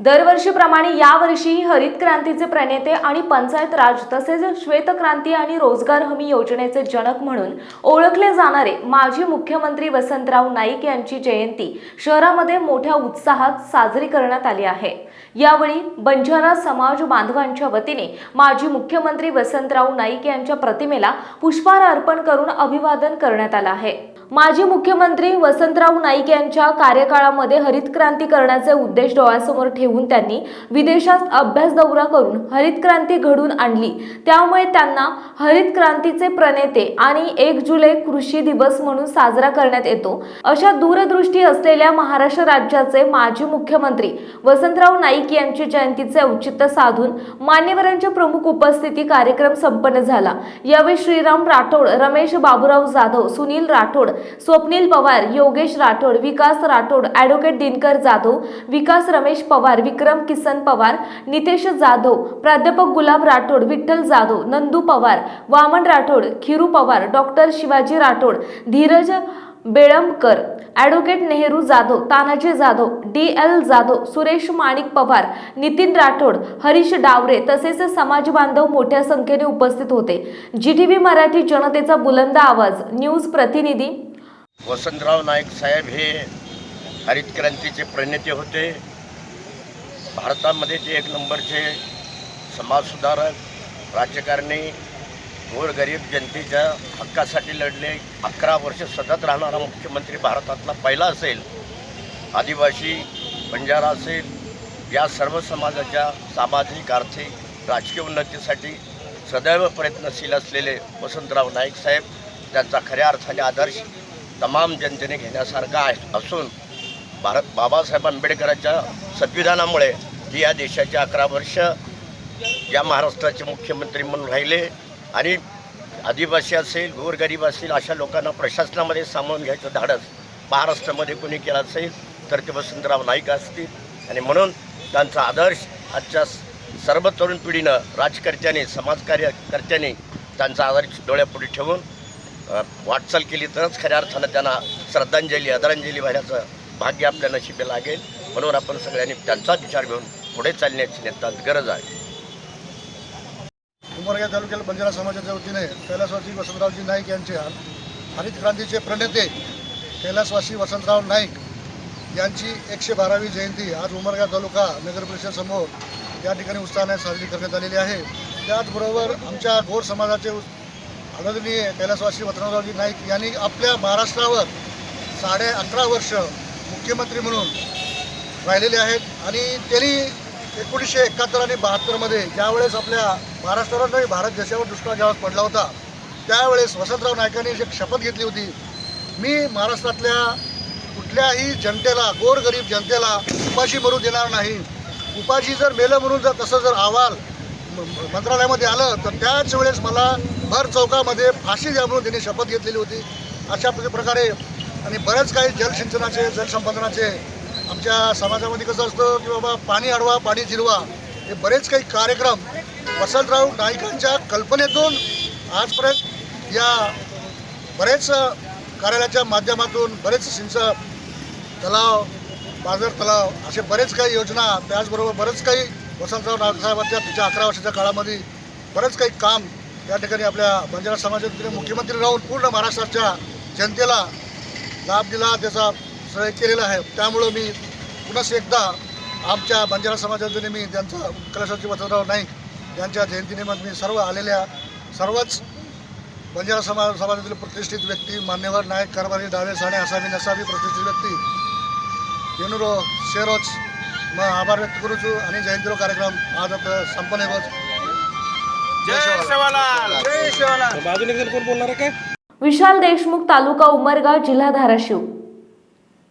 दरवर्षीप्रमाणे यावर्षीही हरित क्रांतीचे प्रणेते आणि पंचायत राज तसेच श्वेतक्रांती आणि रोजगार हमी योजनेचे जनक म्हणून ओळखले जाणारे माजी मुख्यमंत्री वसंतराव नाईक यांची जयंती शहरामध्ये मोठ्या उत्साहात साजरी करण्यात आली आहे. यावेळी बंजारा समाज बांधवांच्या वतीने माजी मुख्यमंत्री वसंतराव नाईक यांच्या प्रतिमेला पुष्पहार अर्पण करून अभिवादन करण्यात आलं आहे. माजी मुख्यमंत्री वसंतराव नाईक यांच्या कार्यकाळामध्ये हरित क्रांती करण्याचे उद्देश डोळ्यासमोर ठेवून त्यांनी विदेशात अभ्यास दौरा करून हरित क्रांती घडून आणली. त्यामुळे त्यांना हरित क्रांतीचे प्रणेते आणि एक जुलै कृषी दिवस म्हणून साजरा करण्यात येतो. अशा दूरदृष्टी असलेल्या महाराष्ट्र राज्याचे माजी मुख्यमंत्री वसंतराव नाईक यांची जयंतीचे औचित्य साधून मान्यवरांच्या प्रमुख उपस्थिती कार्यक्रम संपन्न झाला. यावेळी श्रीराम राठोड रमेश बाबूराव जाधव सुनील राठोड स्वप्नील पवार योगेश राठोड विकास राठोड ॲडव्होकेट दिनकर जाधव विकास रमेश पवार विक्रम किसन पवार नितेश जाधव प्राध्यापक Gulab Rathod Vitthal Jadhav Nandu Pawar Waman Rathod Khiru Pawar doctor Shivaji Rathod Dhiraj Belamkar advocate Nehru Jadhav Tanaji Jadhav D L Jadhav Suresh Manik Pawar Nitin Rathod Harish Daware तसेच समाज बांधव मोठ्या संख्येने उपस्थित होते. G T V Marathi जनतेचा बुलंद आवाज न्यूज प्रतिनिधी वसंतराव नाईक साहेब हे हरित क्रांतीचे प्रणेते होते. भारतामध्ये ते एक नंबरचे समाजसुधारक राजकारणी गोरगरीब जनतेच्या हक्कासाठी लढले. अकरा वर्ष सतत राहणारा मुख्यमंत्री भारतातला पहिला असेल आदिवासी बंजारा असेल या सर्व समाजाच्या सामाजिक आर्थिक राजकीय उन्नतीसाठी सदैव प्रयत्नशील असलेले वसंतराव नाईक साहेब त्यांचा खऱ्या अर्थाने आदर्श तमाम जनतेने घेण्यासारखा आहे. असून भारत बाबासाहेब आंबेडकरांच्या संविधानामुळे ते या देशाचे अकरा वर्ष या महाराष्ट्राचे मुख्यमंत्री म्हणून राहिले. आणि आदिवासी असेल गोरगरीब असेल अशा लोकांना प्रशासनामध्ये सामावून घ्यायचं धाडस महाराष्ट्रामध्ये कोणी केलं असेल तर ते वसंतराव नाईक असतील. आणि म्हणून त्यांचा आदर्श आजच्या सर्व तरुण पिढीनं राजकर्त्यांनी समाजकार्यकर्त्यांनी त्यांचा आदर्श डोळ्यापुढे ठेवून वाटचाल केली तरच खऱ्या अर्थानं त्यांना श्रद्धांजली आदरांजली वाहण्याचं भाग्य आपल्या नशिबे लागेल. म्हणून आपण सगळ्यांनी त्यांचाच विचार घेऊन पुढे चालण्याची नितांत गरज आहे. उमरगा तालुक्याला बंजारा समाजाच्या वतीने कैलासवासी वसंतरावजी नाईक यांचे हरित क्रांतीचे प्रणेते कैलासवासी वसंतराव नाईक यांची एकशे बारावी जयंती आज उमरगा तालुका नगर परिषद समोर या ठिकाणी उत्साहाने साजरी करण्यात आलेली आहे. त्याचबरोबर आमच्या घोर समाजाचे आदरणीय कैलासवासी वसंतरावजी नाईक यांनी आपल्या महाराष्ट्रावर साडे अकरा वर्ष मुख्यमंत्री म्हणून राहिलेले आहेत. आणि त्यांनी एकोणीसशे एकाहत्तर आणि बहात्तरमध्ये ज्यावेळेस आपल्या महाराष्ट्रावर नाही भारत देशावर दुष्काळ ज्यावेळेस पडला होता त्यावेळेस वसंतराव नायकांनी एक शपथ घेतली होती मी महाराष्ट्रातल्या कुठल्याही जनतेला गोरगरीब जनतेला उपाशी मरू देणार नाही. उपाशी जर मेलं म्हणून जर तसं जर अहवाल म- म- मंत्रालयामध्ये आलं तर त्याच वेळेस मला भर चौकामध्ये फाशी जामून त्यांनी शपथ घेतलेली होती. अशा प्रकारे आणि बरेच काही जलसिंचनाचे जलसंपादनाचे आमच्या समाजामध्ये कसं असतं की बाबा पाणी अडवा पाणी जिरवा हे बरेच काही कार्यक्रम वसंतराव नाईकांच्या कल्पनेतून आजपर्यंत या बरेच कार्यालयाच्या माध्यमातून बरेच सिंच तलाव बाजार तलाव असे बरेच काही योजना त्याचबरोबर बरेच काही वसंतराव नाईकसाहेबांच्या तिच्या अकरा वर्षाच्या काळामध्ये बरेच काही काम या ठिकाणी आपल्या बंजारा समाजातील मुख्यमंत्री राहून पूर्ण महाराष्ट्राच्या जनतेला लाभ दिला त्याचा श्रय केलेला आहे. त्यामुळं मी पुन्हा एकदा आमच्या बंजारा समाजातील मी त्यांचा कलशाची वसंतराव नाईक यांच्या जयंतीनिमित्त मी सर्व आलेल्या सर्वच बंजारा समाज समाजातील प्रतिष्ठित व्यक्ती मान्यवर नायक कारभारी डावे साणे असावी नसावी प्रतिष्ठित व्यक्ती येनुरो शेरोच मग आभार व्यक्त करू आणि जयंतीरो कार्यक्रम आज आता संपन्न होत विशाल देशमुख तालुका उमरगा जिल्हा धाराशिव.